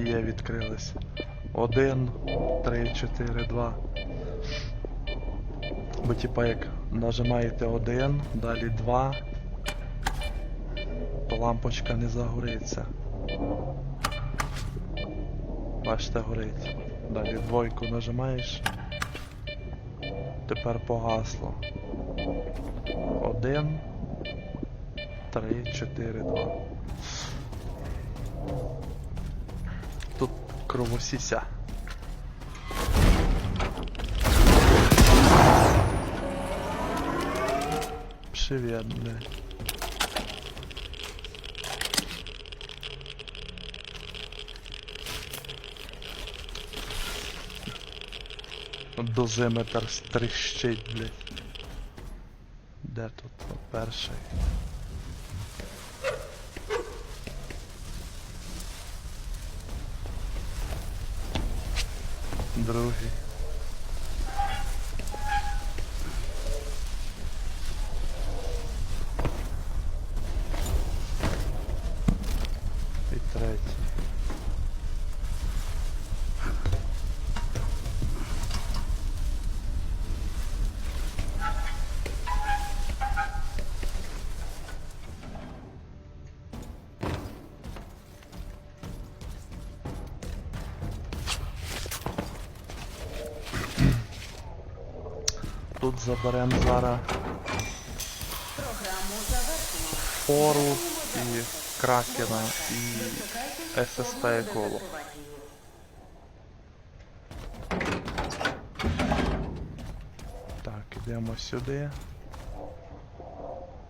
є відкрились. 1, 3, 4, 2. Бо типа як нажимаєте один, далі два, то лампочка не загориться. Бачите, горить. Далі двойку нажимаєш. Тепер погасло. 1, 3, 4, 2 кровосіся. Привет, блядь. Дозиметр стріщить, блядь. Де тут перший? Другий. Тут заберемо зараз фору і кракена і ССП коло. Так, ідемо сюди.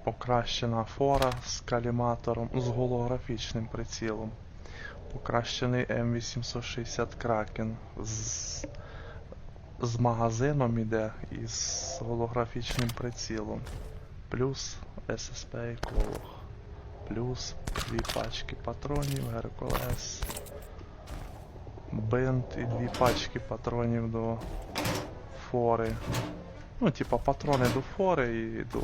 Покращена фора з каліматором, з голографічним прицілом. Покращений М860 Кракен з, з магазином іде і з голографічним прицілом. Плюс ССП еколог. Плюс дві пачки патронів, Геркулес. Бинт і дві пачки патронів до фори. Ну, типа патрони до фори і до